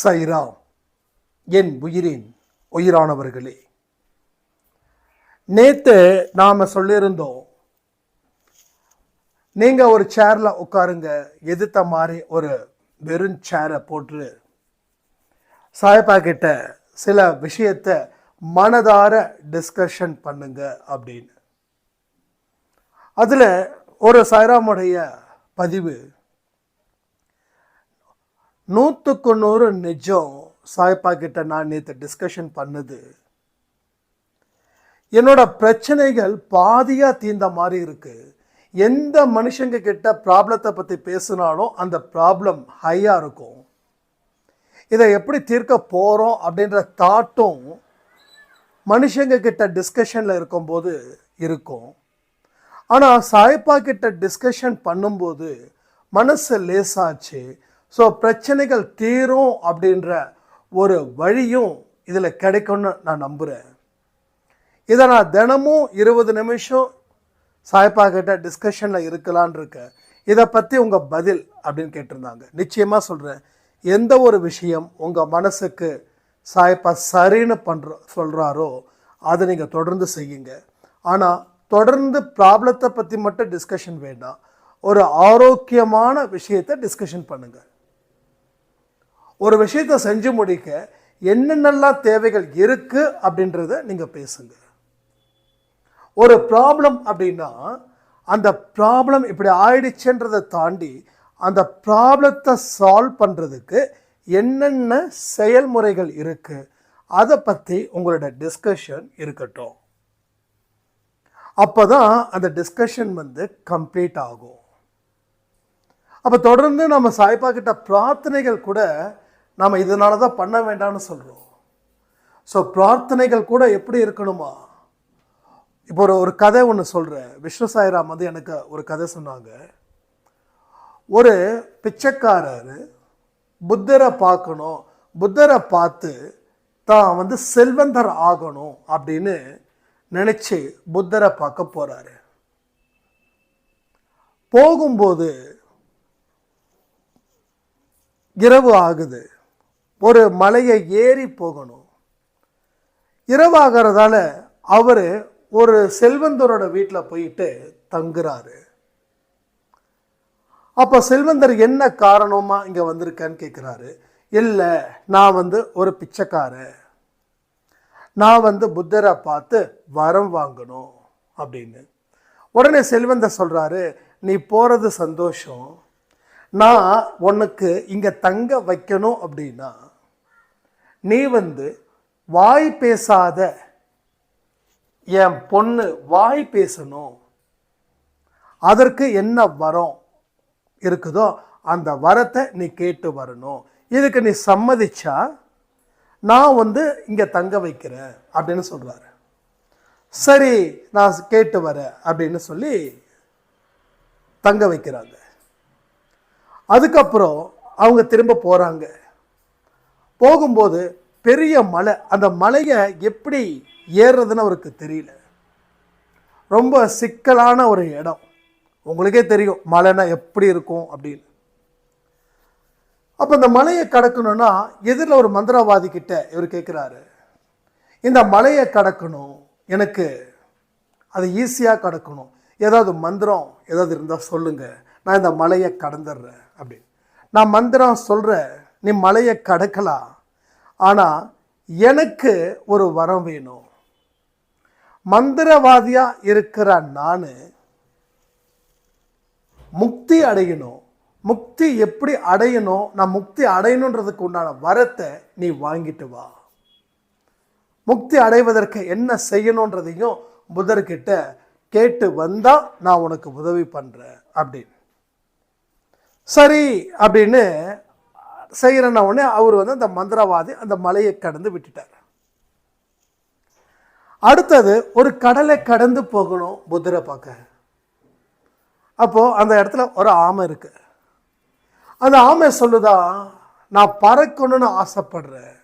சைராம் என் உயிரின் உயிரானவர்களே. நேற்று நாம் சொல்லியிருந்தோம் நீங்கள் ஒரு சேரில் உட்காருங்க எதிர்த்த மாதிரி ஒரு வெறும் சேரை போட்டு சாயப்பா கிட்ட சில விஷயத்த மனதார டிஸ்கஷன் பண்ணுங்க அப்படின்னு. அதில் ஒரு சைராமுடைய பதிவு நூற்றுக்கு நூறு நிஜம் சாய்ப்பா கிட்ட நான் நேற்று டிஸ்கஷன் பண்ணுது. என்னோட பிரச்சனைகள் பாதியாக தீர்ந்த மாதிரி இருக்குது எந்த மனுஷங்க கிட்ட ப்ராப்ளத்தை பற்றி பேசினாலும் அந்த ப்ராப்ளம் ஹையாக இருக்கும். இதை எப்படி தீர்க்க போகிறோம் அப்படின்ற தாட்டும் மனுஷங்க கிட்ட டிஸ்கஷனில் இருக்கும்போது இருக்கும். ஆனால் சாய்ப்பா கிட்ட டிஸ்கஷன் பண்ணும்போது மனசு லேசாச்சு. ஸோ பிரச்சனைகள் தீரும் அப்படின்ற ஒரு வழியும் இதில் கிடைக்கும்னு நான் நம்புகிறேன். இதை நான் தினமும் இருபது நிமிஷம் சாய்ப்பா கிட்ட டிஸ்கஷனில் இருக்கலான் இருக்கேன். இதை பற்றி உங்கள் பதில் அப்படின்னு கேட்டிருந்தாங்க. நிச்சயமாக சொல்கிறேன் எந்த ஒரு விஷயம் உங்கள் மனசுக்கு சாய்ப்பா சரின்னு பண்ணுற சொல்கிறாரோ அதை நீங்கள் தொடர்ந்து செய்யுங்க. ஆனால் தொடர்ந்து ப்ராப்ளத்தை பற்றி மட்டும் டிஸ்கஷன் வேண்டாம். ஒரு ஆரோக்கியமான விஷயத்தை டிஸ்கஷன் பண்ணுங்கள் ஒரு விஷயத்தை செஞ்சு முடிக்க என்னென்னலாம் தேவைகள் இருக்குது அப்படின்றத நீங்கள் பேசுங்க. ஒரு ப்ராப்ளம் அப்படின்னா அந்த ப்ராப்ளம் இப்படி ஆயிடுச்சுன்றதை தாண்டி அந்த ப்ராப்ளத்தை சால்வ் பண்ணுறதுக்கு என்னென்ன செயல்முறைகள் இருக்குது அதை பற்றி உங்களோட டிஸ்கஷன் இருக்கட்டும். அப்போ தான் அந்த டிஸ்கஷன் வந்து கம்ப்ளீட் ஆகும். அப்போ தொடர்ந்து நம்ம சாய்பா கிட்ட பிரார்த்தனைகள் கூட நாம் இதனால தான் பண்ண வேண்டாம்னு சொல்கிறோம் ஸோ பிரார்த்தனைகள் கூட எப்படி இருக்கணுமா? இப்போ ஒரு ஒரு கதை ஒன்று சொல்கிறேன் விஷ்ணு சாய்ராம் வந்து எனக்கு ஒரு கதை சொன்னாங்க. ஒரு பிச்சைக்காரர் புத்தரை பார்க்கணும். புத்தரை பார்த்து தான் வந்து செல்வந்தர் ஆகணும் அப்படின்னு நினச்சி புத்தரை பார்க்க போகிறாரு போகும்போது இரவு ஆகுது. ஒரு மலையை ஏறி போகணும். இரவாகிறதால அவர் ஒரு செல்வந்தரோட வீட்டில் போயிட்டு தங்குறாரு. அப்போ செல்வந்தர் என்ன காரணமாக இங்கே வந்திருக்கேன்னு கேட்குறாரு இல்லை நான் வந்து ஒரு பிச்சைக்காரன். நான் வந்து புத்தரை பார்த்து வரம் வாங்கணும் அப்படின்னு. உடனே செல்வந்தர் சொல்கிறாரு நீ போகிறது சந்தோஷம். நான் உனக்கு இங்கே தங்க வைக்கணும் அப்படின்னா நீ வந்து வாய் பேசாத. என் பொண்ணு வாய் பேசணும். அதற்கு என்ன வரம் இருக்குதோ அந்த வரத்தை நீ கேட்டு வரணும். இதுக்கு நீ சம்மதிச்சா நான் வந்து இங்கே தங்க வைக்கிறேன் அப்படின்னு சொல்கிறாரு சரி நான் கேட்டு வரேன் அப்படின்னு சொல்லி தங்க வைக்கிறாங்க. அதுக்கப்புறம் அவங்க திரும்ப போகிறாங்க போகும்போது பெரிய மலை அந்த மலையை எப்படி ஏறுறதுன்னு அவருக்கு தெரியல. ரொம்ப சிக்கலான ஒரு இடம். உங்களுக்கே தெரியும் மலைனா எப்படி இருக்கும் அப்படின்னு. அப்போ இந்த மலையை கடக்கணும்னா எதிரில் ஒரு மந்திரவாதி கிட்ட இவர் கேட்குறாரு இந்த மலையை கடக்கணும் எனக்கு அது ஈஸியாக கடக்கணும். ஏதாவது மந்திரம் ஏதாவது இருந்தால் சொல்லுங்கள் நான் இந்த மலையை கடந்துடுறேன் அப்படின்னு. நான் மந்திரம் சொல்கிறேன் நீ மலையை கடக்கலாம். ஆனால் எனக்கு ஒரு வரம் வேணும். மந்திரவாதியாக இருக்கிற நான் முக்தி அடையணும். முக்தி எப்படி அடையணும்? நான் முக்தி அடையணுன்றதுக்கு உண்டான வரத்தை நீ வாங்கிட்டு வா. முக்தி அடைவதற்கு என்ன செய்யணுன்றதையும் புதர்கிட்ட கேட்டு வந்தா நான் உனக்கு உதவி பண்றேன் அப்படின்னு. சரி அப்படின்னு செய்கிறன உடனே அவர் வந்து அந்த மந்திரவாதி அந்த மலையை கடந்து விட்டுட்டார். அடுத்தது ஒரு கடலை கடந்து போகணும் புத்தரை பார்க்க. அப்போது அந்த இடத்துல ஒரு ஆமை இருக்குது அந்த ஆமை சொல்லுதா நான் பறக்கணும்னு ஆசைப்படுறேன்.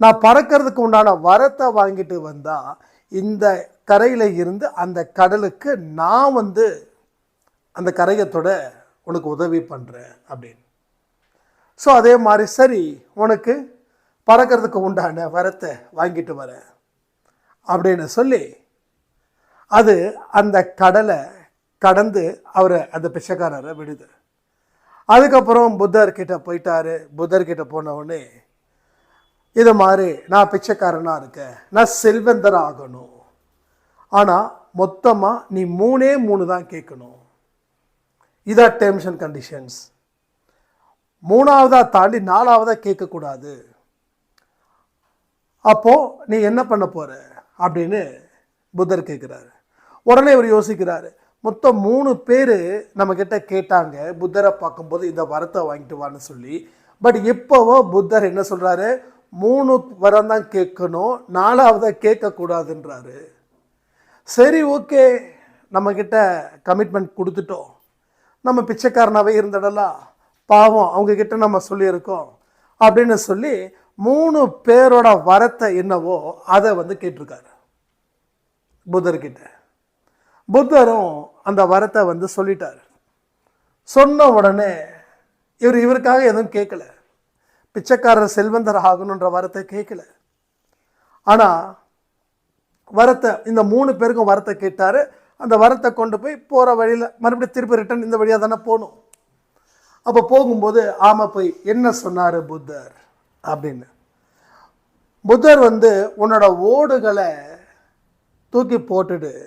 நான் பறக்கிறதுக்கு உண்டான வரத்தை வாங்கிட்டு வந்தால் இந்த கரையில் இருந்து அந்த கடலுக்கு நான் வந்து அந்த கரையத்தோட உனக்கு உதவி பண்ணுறேன் அப்படின்னு. ஸோ அதே மாதிரி சரி உனக்கு பறக்கிறதுக்கு உண்டான வரத்தை வாங்கிட்டு வரேன் அப்படின்னு சொல்லி அது அந்த கடலை கடந்து அவரை அந்த பிச்சைக்காரரை விடுது. அதுக்கப்புறம் புத்தர்கிட்ட போயிட்டாரு. புத்தர்கிட்ட போனவுடனே இது மாதிரி நான் பிச்சைக்காரனாக இருக்கேன். நான் செல்வந்தர் ஆகணும். ஆனால் மொத்தமாக நீ மூணே மூணு தான் கேட்கணும். இதான் டேர்ம்ஸ் அண்ட் கண்டிஷன்ஸ் மூணாவதாக தாண்டி நாலாவதாக கேட்கக்கூடாது. அப்போது நீ என்ன பண்ண போகிற அப்படின்னு புத்தர் கேட்குறாரு. உடனே இவர் யோசிக்கிறாரு. மொத்தம் மூணு பேர் நம்மக்கிட்ட கேட்டாங்க. புத்தரை பார்க்கும்போது இந்த வரத்தை வாங்கிட்டு வான்னு சொல்லி. பட் இப்போவோ புத்தர் என்ன சொல்கிறாரு மூணு வரம் தான் கேட்கணும். நாலாவதாக கேட்கக்கூடாதுன்றாரு. சரி ஓகே. நம்மக்கிட்ட கமிட்மெண்ட் கொடுத்துட்டோம். நம்ம பிச்சைக்காரனாகவே இருந்துடலாம். பாவம் அவங்கக்கிட்ட நம்ம சொல்லியிருக்கோம் அப்படின்னு சொல்லி மூணு பேரோட வரத்தை என்னவோ அதை வந்து கேட்டிருக்காரு புத்தர்கிட்ட. புத்தரும் அந்த வரத்தை வந்து சொல்லிட்டார். சொன்ன உடனே இவர் இவருக்காக எதுவும் கேட்கல. பிச்சைக்காரர் செல்வந்தர் ஆகணுன்ற வரத்தை கேட்கல. ஆனால் வரத்தை இந்த மூணு பேருக்கும் வரத்தை கேட்டார். அந்த வரத்தை கொண்டு போய் போகிற வழியில் மறுபடியும் திருப்பி ரிட்டன் இந்த வழியாக தானே போகணும். அப்போ போகும்போது ஆமாம் போய் என்ன சொன்னார் புத்தர்? அப்படின்னு. புத்தர் வந்து உன்னோட ஓடுகளை தூக்கி போட்டுடு.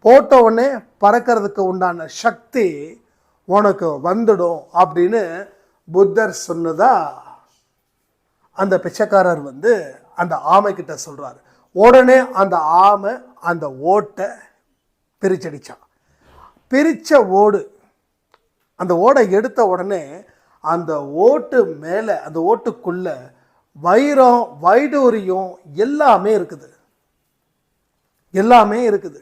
போட்ட உடனே பறக்கிறதுக்கு உண்டான சக்தி உனக்கு வந்துடும் அப்படின்னு புத்தர் சொன்னதா அந்த பிச்சைக்காரர் வந்து அந்த ஆமைக்கிட்ட சொல்கிறார் உடனே அந்த ஆமை அந்த ஓட்டை பிரிச்சடிச்சான். பிரித்த ஓடு அந்த ஓடை எடுத்த உடனே அந்த ஓட்டு மேலே அந்த ஓட்டுக்குள்ள வைரம் வைடூரியம் எல்லாமே இருக்குது. எல்லாமே இருக்குது.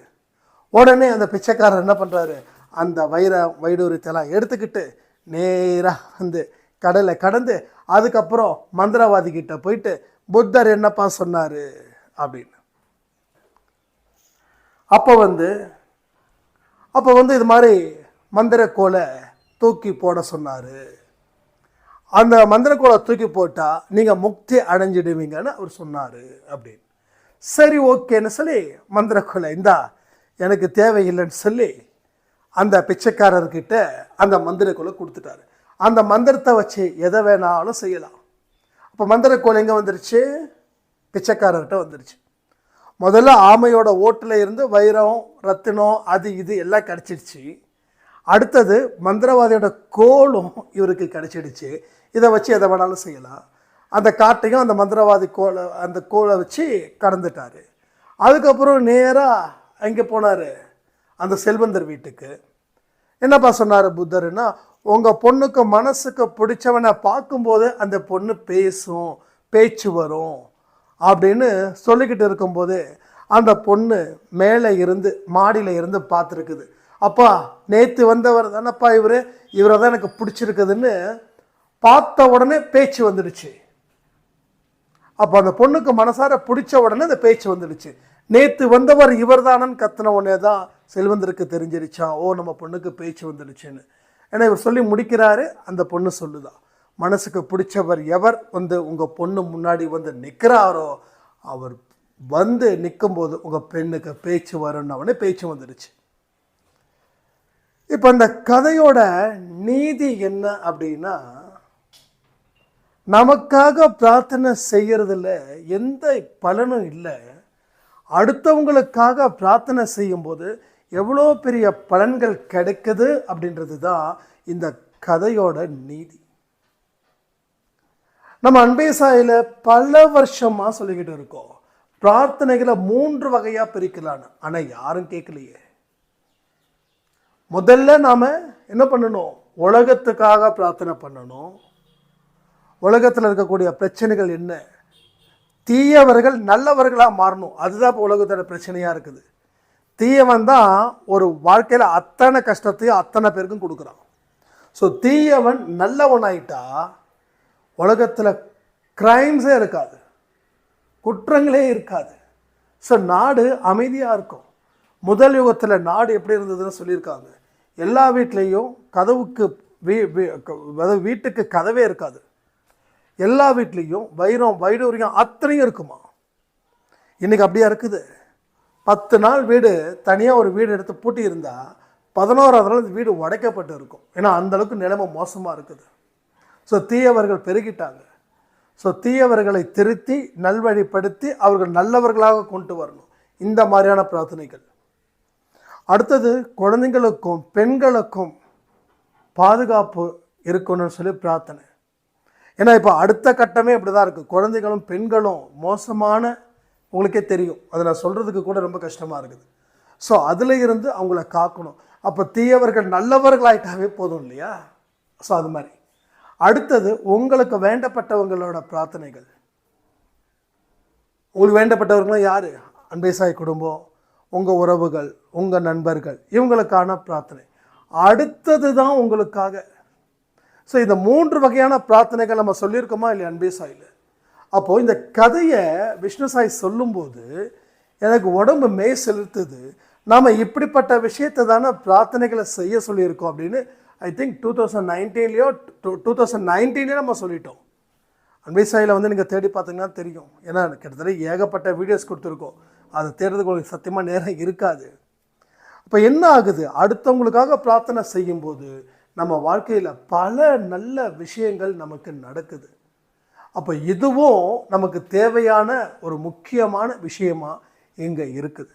உடனே அந்த பிச்சைக்காரர் என்ன பண்ணுறாரு அந்த வைர வைடூரியத்தெல்லாம் எடுத்துக்கிட்டு நேராக வந்து கடலை கடந்து அதுக்கப்புறம் மந்திரவாதி கிட்ட போயிட்டு புத்தர் என்னப்பா சொன்னார்? அப்படின்னு. அப்போ வந்து அப்போ வந்து இது மாதிரி மந்திர கோலை தூக்கி போட சொன்னார். அந்த மந்திரக்கோலை தூக்கி போட்டால் நீங்கள் முக்தி அடைஞ்சிடுவீங்கன்னு அவர் சொன்னார் அப்படின்னு. சரி ஓகேன்னு சொல்லி மந்திரக்கோலை இந்தா எனக்கு தேவையில்லைன்னு சொல்லி அந்த பிச்சைக்காரர்கிட்ட அந்த மந்திரக்கோலை கொடுத்துட்டாரு. அந்த மந்திரத்தை வச்சு எதை வேணாலும் செய்யலாம். அப்போ மந்திரக்கோலை எங்கே வந்துருச்சு? பிச்சைக்காரர்கிட்ட வந்துருச்சு. முதல்ல ஆமையோட ஓட்டில் இருந்து வைரம் ரத்தினம் அது இது எல்லாம் கிடச்சிடுச்சு அடுத்தது மந்திரவாதியோட கோலும் இவருக்கு கிடச்சிடுச்சு. இதை வச்சு எதை வேணாலும் செய்யலாம். அந்த காட்டையும் அந்த மந்திரவாதி கோலை அந்த கோலை வச்சு கடந்துட்டார். அதுக்கப்புறம் நேராக எங்கே போனார்? அந்த செல்வந்தர் வீட்டுக்கு. என்னப்பா சொன்னார் புத்தர்னா உங்கள் பொண்ணுக்கு மனசுக்கு பிடிச்சவனை பார்க்கும்போது அந்த பொண்ணு பேசும் பேச்சு வரும் அப்படின்னு சொல்லிக்கிட்டு இருக்கும்போது அந்த பொண்ணு மேலே இருந்து மாடியில் இருந்து பார்த்துருக்குது. அப்பா நேற்று வந்தவர் தானப்பா இவர்? இவரை தான் எனக்கு பிடிச்சிருக்குதுன்னு பார்த்த உடனே பேச்சு வந்துடுச்சு. அப்போ அந்த பொண்ணுக்கு மனசார பிடிச்ச உடனே அந்த பேச்சு வந்துடுச்சு. நேற்று வந்தவர் இவர் தானன்னு கத்தின உடனே தான் செல்வந்தருக்கு தெரிஞ்சிருச்சான் ஓ நம்ம பொண்ணுக்கு பேச்சு வந்துடுச்சுன்னு. ஏன்னா இவர் சொல்லி முடிக்கிறாரு அந்த பொண்ணு சொல்லுதான் மனசுக்கு பிடிச்சவர் எவர் வந்து உங்கள் பொண்ணு முன்னாடி வந்து நிற்கிறாரோ அவர் வந்து நிற்கும்போது உங்கள் பெண்ணுக்கு பேச்சு வரும்னு உடனே பேச்சு வந்துடுச்சு. இப்போ அந்த கதையோட நீதி என்ன அப்படின்னா நமக்காக பிரார்த்தனை செய்கிறதுல எந்த பலனும் இல்லை. அடுத்தவங்களுக்காக பிரார்த்தனை செய்யும்போது எவ்வளோ பெரிய பலன்கள் கிடைக்குது அப்படின்றது தான் இந்த கதையோட நீதி. நம்ம அன்பே சாயில் பல வருஷமாக சொல்லிக்கிட்டு இருக்கோம். பிரார்த்தனைகளை மூன்று வகையாக பிரிக்கலான்னு ஆனால் யாரும் கேட்கலையே. முதல்ல நாம் என்ன பண்ணணும்? உலகத்துக்காக பிரார்த்தனை பண்ணணும். உலகத்தில் இருக்கக்கூடிய பிரச்சனைகள் என்ன? தீயவர்கள் நல்லவர்களாக மாறணும். அதுதான் இப்போ உலகத்தோட பிரச்சனையாக இருக்குது. தீயவன் தான் ஒரு வாழ்க்கையில் அத்தனை கஷ்டத்தையும் அத்தனை பேருக்கும் கொடுக்குறான். ஸோ தீயவன் நல்லவன் ஆயிட்டா உலகத்தில் க்ரைம்ஸே இருக்காது. குற்றங்களே இருக்காது. ஸோ நாடு அமைதியாக இருக்கும். முதல் யுகத்தில் நாடு எப்படி இருந்ததுன்னு சொல்லியிருக்காங்க. எல்லா வீட்லேயும் கதவுக்கு வீ அதாவது வீட்டுக்கு கதவே இருக்காது. எல்லா வீட்லேயும் வைரம் வைடூரியம் அத்தனையும் இருக்குமா? இன்றைக்கி அப்படியா இருக்குது? பத்து நாள் வீடு தனியாக ஒரு வீடு எடுத்து பூட்டி இருந்தால் பதினோராவது நாள் இந்த வீடு உடைக்கப்பட்டு இருக்கும். ஏன்னா அந்த அளவுக்கு நிலைமை மோசமாக இருக்குது. ஸோ தீயவர்கள் பெருகிட்டாங்க. ஸோ தீயவர்களை திருத்தி நல்வழிப்படுத்தி அவர்கள் நல்லவர்களாக கொண்டு வரணும். இந்த மாதிரியான பிரார்த்தனைகள். அடுத்தது குழந்தைங்களுக்கும் பெண்களுக்கும் பாதுகாப்பு இருக்கணும்னு சொல்லி பிரார்த்தனை. ஏன்னா இப்போ அடுத்த கட்டமே இப்படி தான் இருக்குது குழந்தைகளும் பெண்களும் மோசமான உங்களுக்கே தெரியும். அதை நான் சொல்கிறதுக்கு கூட ரொம்ப கஷ்டமாக இருக்குது. ஸோ அதில் இருந்து அவங்கள காக்கணும். அப்போ தீயவர்கள் நல்லவர்களாயிட்டாவே போதும் இல்லையா? ஸோ அது மாதிரி. அடுத்தது உங்களுக்கு வேண்டப்பட்டவங்களோட பிரார்த்தனைகள். உங்களுக்கு வேண்டப்பட்டவர்களும் யார்? அன்பேசாய் குடும்பம் உங்கள் உறவுகள் உங்கள் நண்பர்கள் இவங்களுக்கான பிரார்த்தனை. அடுத்தது தான் உங்களுக்காக. ஸோ இந்த மூன்று வகையான பிரார்த்தனைகள் நம்ம சொல்லியிருக்கோமா இல்லை அன்பே சாயில்? அப்போது இந்த கதையை விஷ்ணு சாய் சொல்லும்போது எனக்கு உடம்பு மே செலுத்துது. நாம் இப்படிப்பட்ட விஷயத்தை தானே பிரார்த்தனைகளை செய்ய சொல்லியிருக்கோம் அப்படின்னு ஐ திங்க் டூ தௌசண்ட் நைன்டீன்லேயோ டூ டூ தௌசண்ட் நைன்டீன்லேயே நம்ம சொல்லிட்டோம். அன்பே சாயில் வந்து நீங்கள் தேடி பார்த்தீங்கன்னா தெரியும். ஏன்னா கிட்டத்தட்ட ஏகப்பட்ட வீடியோஸ் கொடுத்துருக்கோம். அதை தேடுறதுக்கு உங்களுக்கு சத்தியமாக நேரம் இருக்காது. அப்போ என்ன ஆகுது? அடுத்தவங்களுக்காக பிரார்த்தனை செய்யும்போது நம்ம வாழ்க்கையில் பல நல்ல விஷயங்கள் நமக்கு நடக்குது. அப்போ இதுவும் நமக்கு தேவையான ஒரு முக்கியமான விஷயமா இங்கே இருக்குது.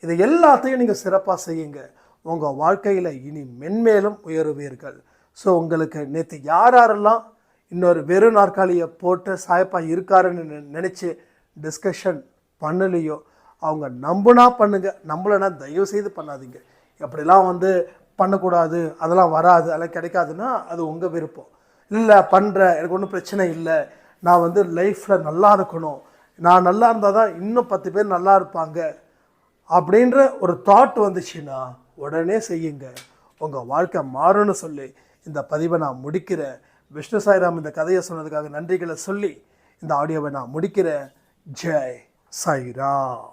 இதை எல்லாத்தையும் நீங்கள் சிறப்பாக செய்யுங்க. உங்கள் வாழ்க்கையில் இனி மென்மேலும் உயருவீர்கள். ஸோ உங்களுக்கு நேற்று யார் யாரெல்லாம் இன்னொரு வெறும் நாற்காலியை போட்டு சாயப்பா இருக்காருன்னு நெ- டிஸ்கஷன் பண்ணலையோ அவங்க நம்புனா பண்ணுங்க. நம்பலைன்னா தயவு செய்து பண்ணாதீங்க. எப்படிலாம் வந்து பண்ணக்கூடாது அதெல்லாம் வராது அதெல்லாம் கிடைக்காதுன்னா அது உங்கள் விருப்பம். இல்லை பண்ணுற எனக்கு ஒன்றும் பிரச்சனை இல்லை. நான் வந்து லைஃப்பில் நல்லா இருக்கணும். நான் நல்லா இருந்தால் தான் இன்னும் பத்து பேர் நல்லா இருப்பாங்க. அப்படின்ற ஒரு தாட் வந்துச்சுன்னா உடனே செய்யுங்க. உங்கள் வாழ்க்கை மாறும்னு சொல்லி இந்த பதிவை நான் முடிக்கிறேன். விஷ்ணு சாய்ராம் இந்த கதையை சொன்னதுக்காக நன்றிகளை சொல்லி இந்த ஆடியோவை நான் முடிக்கிறேன். ஜெய். சாய்ராம்